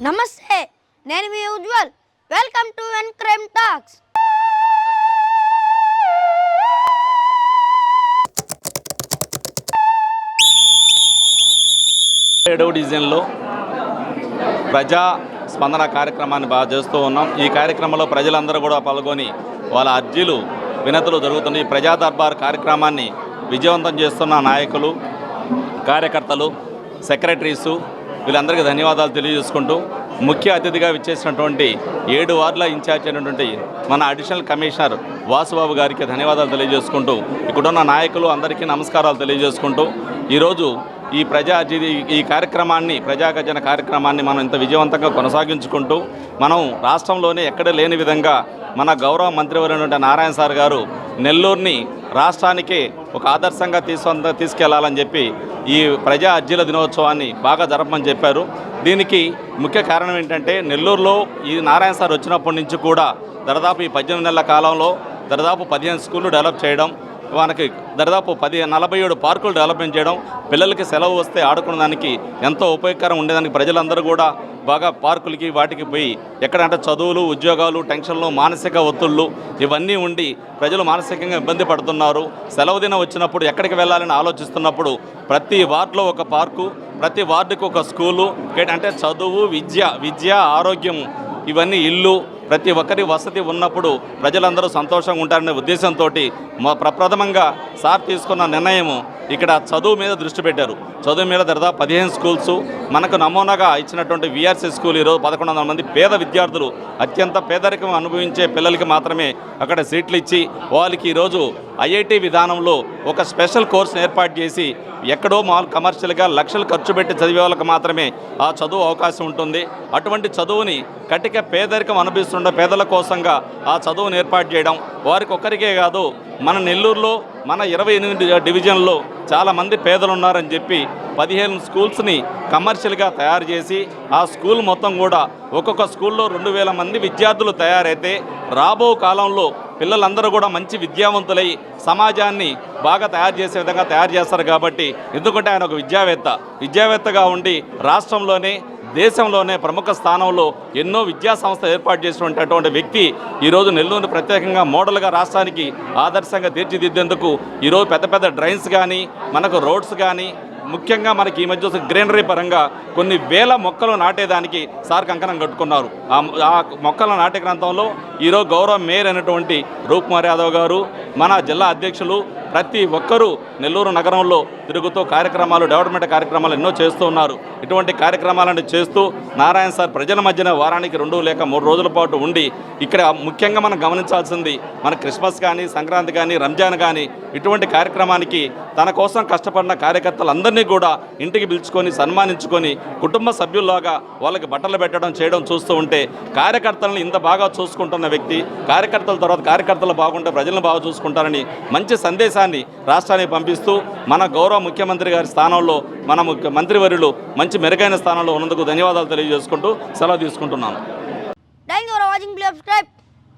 నమస్తే నేను మీ Ujwal. Welcome to N crime talks. ఏడవ డివిజన్లో ప్రజా స్పందన కార్యక్రమాన్ని బాగా చేస్తూ ఉన్నాం. ఈ కార్యక్రమంలో ప్రజలందరూ కూడా పాల్గొని వాళ్ళ అర్జీలు వినతులు జరుగుతున్నాయి. ఈ ప్రజా దర్బార్ కార్యక్రమాన్ని విజయవంతం చేస్తున్న నాయకులు కార్యకర్తలు సెక్రటరీసు వీళ్ళందరికీ ధన్యవాదాలు తెలియజేసుకుంటూ ముఖ్య అతిథిగా విచ్చేసినటువంటి ఏడు వార్డుల ఇన్ఛార్జ్ అయినటువంటి మన అడిషనల్ కమిషనర్ వాసుబాబు గారికి ధన్యవాదాలు తెలియజేసుకుంటూ ఇక్కడున్న నాయకులు అందరికీ నమస్కారాలు తెలియజేసుకుంటూ ఈరోజు ఈ ప్రజా ఈ కార్యక్రమాన్ని ప్రజాగర్జన కార్యక్రమాన్ని మనం ఇంత విజయవంతంగా కొనసాగించుకుంటూ మనం రాష్ట్రంలోనే ఎక్కడ లేని విధంగా మన గౌరవ మంత్రివర్యుడు నారాయణ సార్ గారు నెల్లూరుని రాష్ట్రానికి ఒక ఆదర్శంగా తీసుకు తీసుకెళ్ళాలని చెప్పి ఈ ప్రజా అర్జీల దినోత్సవాన్ని బాగా జరపమని చెప్పారు. దీనికి ముఖ్య కారణం ఏంటంటే నెల్లూరులో ఈ నారాయణ సార్ వచ్చినప్పటి నుంచి కూడా దాదాపు ఈ పద్దెనిమిది నెలల కాలంలో దాదాపు పదిహేను స్కూళ్ళు డెవలప్ చేయడం మనకి దాదాపు పది నలభై ఏడు పార్కులు డెవలప్మెంట్ చేయడం పిల్లలకి సెలవు వస్తే ఆడుకునేదానికి ఎంతో ఉపయోగకరం ఉండేదానికి ప్రజలందరూ కూడా బాగా పార్కులకి వాటికి పోయి ఎక్కడంటే చదువులు ఉద్యోగాలు టెన్షన్లు మానసిక ఒత్తుళ్ళు ఇవన్నీ ఉండి ప్రజలు మానసికంగా ఇబ్బంది పడుతున్నారు. సెలవు దినం వచ్చినప్పుడు ఎక్కడికి వెళ్ళాలని ఆలోచిస్తున్నప్పుడు ప్రతి వార్డులో ఒక పార్కు ప్రతి వార్డుకు ఒక స్కూలు అంటే చదువు విద్య విద్య ఆరోగ్యం ఇవన్నీ ఇల్లు ప్రతి ఒక్కరి వసతి ఉన్నప్పుడు ప్రజలందరూ సంతోషంగా ఉంటారనే ఉద్దేశంతో మా ప్రప్రథమంగా సార్ తీసుకున్న నిర్ణయము ఇక్కడ చదువు మీద దృష్టి పెట్టారు. చదువు మీద దాదాపు పదిహేను స్కూల్స్ మనకు నమూనాగా ఇచ్చినటువంటి విఆర్సీ స్కూల్ ఈరోజు పదకొండు వందల మంది పేద విద్యార్థులు అత్యంత పేదరికం అనుభవించే పిల్లలకి మాత్రమే అక్కడ సీట్లు ఇచ్చి వాళ్ళకి ఈరోజు ఐఐటి విధానంలో ఒక స్పెషల్ కోర్సును ఏర్పాటు చేసి ఎక్కడో మాల్ కమర్షియల్గా లక్షలు ఖర్చు పెట్టి చదివే వాళ్ళకి మాత్రమే ఆ చదువు అవకాశం ఉంటుంది. అటువంటి చదువుని కటిక పేదరికం అనుభవిస్తున్న పేదల కోసంగా ఆ చదువును ఏర్పాటు చేయడం వారికి ఒక్కరికే కాదు మన నెల్లూరులో మన ఇరవై ఎనిమిది డివిజన్లో చాలామంది పేదలు ఉన్నారని చెప్పి పదిహేను స్కూల్స్ని కమర్షియల్గా తయారు చేసి ఆ స్కూల్ మొత్తం కూడా ఒక్కొక్క స్కూల్లో రెండు వేల మంది విద్యార్థులు తయారైతే రాబో కాలంలో పిల్లలందరూ కూడా మంచి విద్యావంతులై సమాజాన్ని బాగా తయారు చేసే విధంగా తయారు చేస్తారు కాబట్టి ఎందుకంటే ఆయన ఒక విద్యావేత్త. విద్యావేత్తగా ఉండి రాష్ట్రంలోనే దేశంలోనే ప్రముఖ స్థానంలో ఎన్నో విద్యా సంస్థ ఏర్పాటు చేసినటువంటి వ్యక్తి ఈరోజు నెల్లూరు ప్రత్యేకంగా మోడల్గా రాష్ట్రానికి ఆదర్శంగా తీర్చిదిద్దేందుకు ఈరోజు పెద్ద పెద్ద డ్రైన్స్ కానీ మనకు రోడ్స్ కానీ ముఖ్యంగా మనకి ఈ మధ్య గ్రీనరీ పరంగా కొన్ని వేల మొక్కలు నాటేదానికి సార్ కంకణం కట్టుకున్నారు. ఆ మొక్కల నాటే గ్రంథంలో ఈరోజు గౌరవ మేయర్ అయినటువంటి రూప్మార్ యాదవ్ గారు మన జిల్లా అధ్యక్షులు ప్రతి ఒక్కరూ నెల్లూరు నగరంలో తిరుగుతూ కార్యక్రమాలు డెవలప్మెంట్ కార్యక్రమాలు ఎన్నో చేస్తూ ఉన్నారు. ఇటువంటి కార్యక్రమాలను చేస్తూ నారాయణ సార్ ప్రజల మధ్యన వారానికి రెండు లేక మూడు రోజుల పాటు ఉండి ఇక్కడ ముఖ్యంగా మనం గమనించాల్సింది మన క్రిస్మస్ కానీ సంక్రాంతి కానీ రంజాన్ కానీ ఇటువంటి కార్యక్రమానికి తన కోసం కష్టపడిన కార్యకర్తలందరినీ కూడా ఇంటికి పిలుచుకొని సన్మానించుకొని కుటుంబ సభ్యుల్లాగా వాళ్ళకి బట్టలు పెట్టడం చేయడం చూస్తూ ఉంటే కార్యకర్తలను ఇంత బాగా చూసుకుంటున్న వ్యక్తి కార్యకర్తల తర్వాత కార్యకర్తలు బాగుంటే ప్రజలను బాగా చేసుకుంటారని మంచి సందేశాన్ని రాష్ట్రానికి పంపిస్తూ మన గౌరవ ముఖ్యమంత్రి గారి స్థానంలో మన ముఖ్య మంత్రివర్యులు మంచి మెరుగైన స్థానంలో ఉన్నందుకు ధన్యవాదాలు తెలియజేసుకుంటూ సెలవు తీసుకుంటున్నాను.